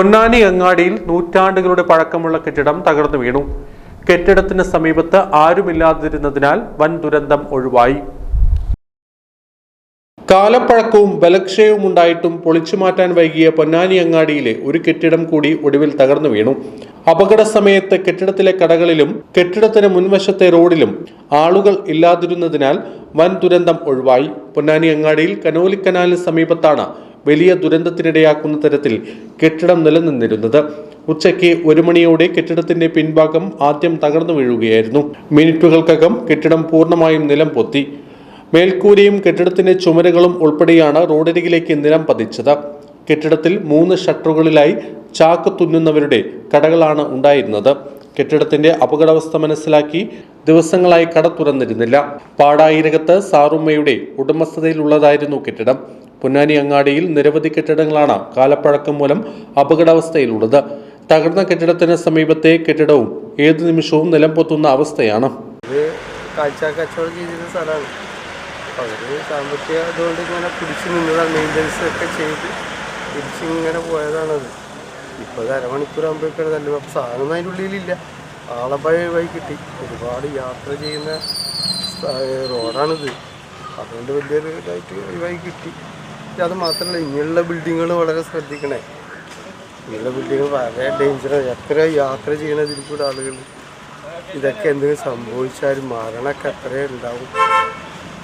പൊന്നാനി അങ്ങാടിയിൽ നൂറ്റാണ്ടുകളുടെ പഴക്കമുള്ള കെട്ടിടം തകർന്നു വീണു. കെട്ടിടത്തിന് സമീപത്ത് ആരുമില്ലാതിരുന്നതിനാൽ വൻ ദുരന്തം ഒഴിവായി. കാലപ്പഴക്കവും ബലക്ഷയവും ഉണ്ടായിട്ടും പൊളിച്ചു മാറ്റാൻ വൈകിയ പൊന്നാനി അങ്ങാടിയിലെ ഒരു കെട്ടിടം കൂടി ഒടുവിൽ തകർന്നു വീണു. അപകട സമയത്ത് കെട്ടിടത്തിലെ കടകളിലും കെട്ടിടത്തിന് മുൻവശത്തെ റോഡിലും ആളുകൾ ഇല്ലാതിരുന്നതിനാൽ വൻ ദുരന്തം ഒഴിവായി. പൊന്നാനി അങ്ങാടിയിൽ കനോലിക്കനാലിന് സമീപത്താണ് വലിയ ദുരന്തത്തിനിടയാക്കുന്ന തരത്തിൽ കെട്ടിടം നിലനിന്നിരുന്നത്. ഉച്ചയ്ക്ക് ഒരു മണിയോടെ കെട്ടിടത്തിന്റെ പിൻഭാഗം ആദ്യം തകർന്നു വീഴുകയായിരുന്നു. മിനിറ്റുകൾക്കകം കെട്ടിടം പൂർണമായും നിലം പൊത്തി. മേൽക്കൂരയും കെട്ടിടത്തിന്റെ ചുമരുകളും ഉൾപ്പെടെയാണ് റോഡരികിലേക്ക് നിലം പതിച്ചത്. കെട്ടിടത്തിൽ മൂന്ന് ഷട്ടറുകളിലായി ചാക്ക് തുന്നുന്നവരുടെ കടകളാണ് ഉണ്ടായിരുന്നത്. കെട്ടിടത്തിന്റെ അപകടാവസ്ഥ മനസ്സിലാക്കി ദിവസങ്ങളായി കട തുറന്നിരുന്നില്ല. പാടായിരകത്ത് സാറുമ്മയുടെ ഉടമസ്ഥതയിലുള്ളതായിരുന്നു കെട്ടിടം. പൊന്നാനി അങ്ങാടിയിൽ നിരവധി കെട്ടിടങ്ങളാണ് കാലപ്പഴക്കം മൂലം അപകടാവസ്ഥയിലുള്ളത്. തകർന്ന കെട്ടിടത്തിന് സമീപത്തെ കെട്ടിടവും ഏതു നിമിഷവും നിലംപൊത്തുന്ന അവസ്ഥയാണ്. സാമ്പത്തിക ഇതുകൊണ്ട് ഇങ്ങനെ പിടിച്ചു നിന്നതാണ്. മെയിന്റനൻസ് ഒക്കെ ചെയ്ത് തിരിച്ചിങ്ങനെ പോയതാണത്. ഇപ്പോൾ ഇത് അരമണിക്കൂർ ആകുമ്പോഴേക്കാണ് നല്ല സാധനം അതിന്റെ ഉള്ളിലില്ല. ആളെ വഴി വഴി കിട്ടി. ഒരുപാട് യാത്ര ചെയ്യുന്ന റോഡാണിത്. അതുകൊണ്ട് വലിയൊരു ഇതായിട്ട് വഴി കിട്ടി. അത് മാത്രമല്ല ഇങ്ങനെയുള്ള ബിൽഡിങ്ങുകൾ വളരെ ശ്രദ്ധിക്കണേ. ഇങ്ങനെയുള്ള ബിൽഡിങ്ങൾ വളരെ ഡേഞ്ചറാണ് എത്ര യാത്ര ചെയ്യണതിൽ കൂടെ ആളുകൾ ഇതൊക്കെ എന്തെങ്കിലും സംഭവിച്ചാൽ മരണമൊക്കെ എത്രയേ ഉണ്ടാവും.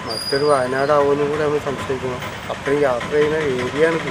മറ്റൊരു വയനാടാവുമെന്നും കൂടെ നമ്മൾ സംശയിക്കണം. അത്രയും യാത്ര ചെയ്യുന്ന ഏരിയയാണിത്.